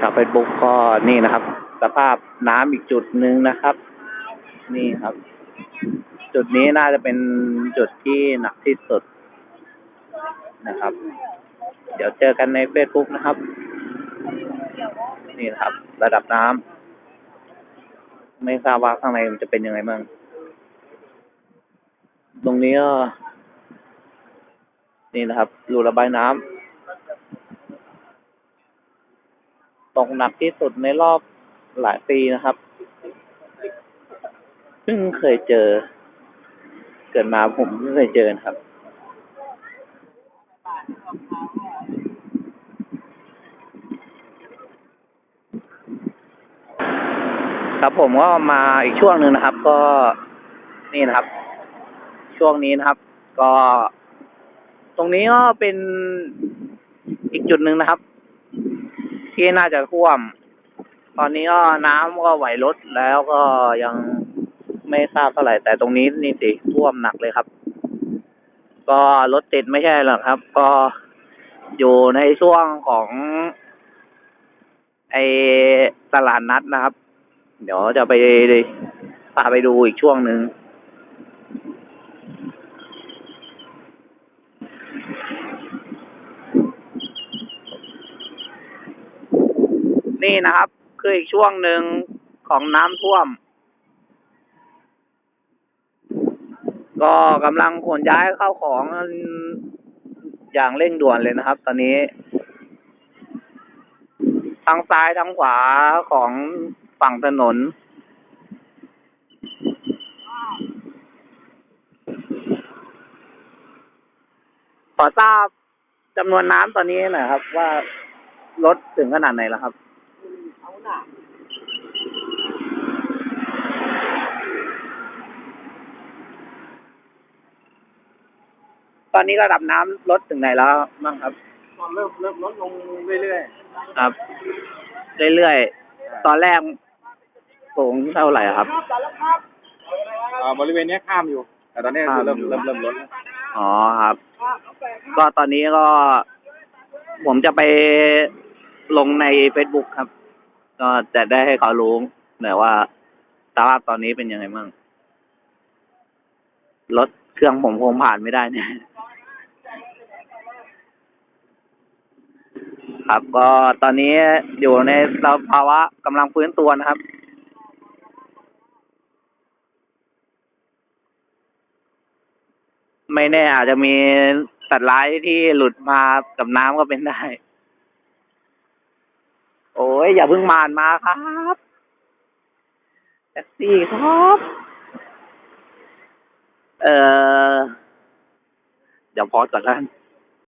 ชาวเฟซบุ๊กก็นี่นะครับ สภาพน้ำอีกจุดหนึ่งนะครับ นี่ครับ จุดนี้น่าจะเป็นจุดที่หนักที่สุดนะครับ เดี๋ยวเจอกันในเฟซบุ๊กนะครับ นี่นะครับ ระดับน้ำไม่ทราบว่าข้างในมันจะเป็นยังไงบ้างตรงนี้ก็นี่นะครับรูระบายน้ำ ตกหนักที่สุดในรอบหลายปีนะครับ เพิ่งเคยเจอ เกิดมาผมเพิ่งเคยเจอนะครับ ครับผมก็มาอีกช่วงหนึ่งนะครับ ก็นี่นะครับ ช่วงนี้นะครับ ก็ ตรงนี้ก็เป็นอีกจุดหนึ่งนะครับ ที่น่าจะท่วม ตอนนี้ก็น้ำก็ไหวลดแล้วก็ยังไม่ทราบเท่าไหร่ แต่ตรงนี้นี่สิท่วมหนักเลยครับ ก็รถติดไม่ใช่หรอกครับ ก็อยู่ในช่วงของ ไอตลาดนัดนะครับ เดี๋ยวจะไปพาไปดูอีกช่วงหนึ่ง นี่นะครับ คืออีกช่วงหนึ่งของน้ำท่วม ก็กำลังขนย้ายเข้าของอย่างเร่งด่วนเลยนะครับ ตอนนี้ทางซ้ายทางขวาของฝั่งถนน ขอทราบจำนวนน้ำตอนนี้หน่อยครับ ว่าลดถึงขนาดไหนแล้วครับ ตอนนี้ระดับน้ำลดถึงไหนแล้วบ้างครับตอนเริ่มเริ่มลดลงเรื่อยครับ เรื่อยๆ ตอนแรกสูงเท่าไหร่ครับ ๆอ่าบริเวณเนี้ยข้ามอยู่ แต่ตอนนี้คือเริ่มเริ่มเริ่มลดแล้วอ๋อครับ ก็ตอนนี้ก็ ผมจะไปลงใน Facebook ครับ ก็จะได้ให้เขารู้หน่อยว่าสภาพตอนนี้เป็นยังไงบ้างรถเครื่องผมคงผ่านไม่ได้เนี่ย ครับ ก็ตอนนี้อยู่ในสภาวะกำลังฟื้นตัวนะครับ ไม่แน่อาจจะมีสัตว์ร้ายที่หลุดมากับน้ำก็เป็นได้ ยอย่าเพิ่งมานมาครับแท็กซี่ครับ เออเดี๋ยวพอก่อนแล้วกัน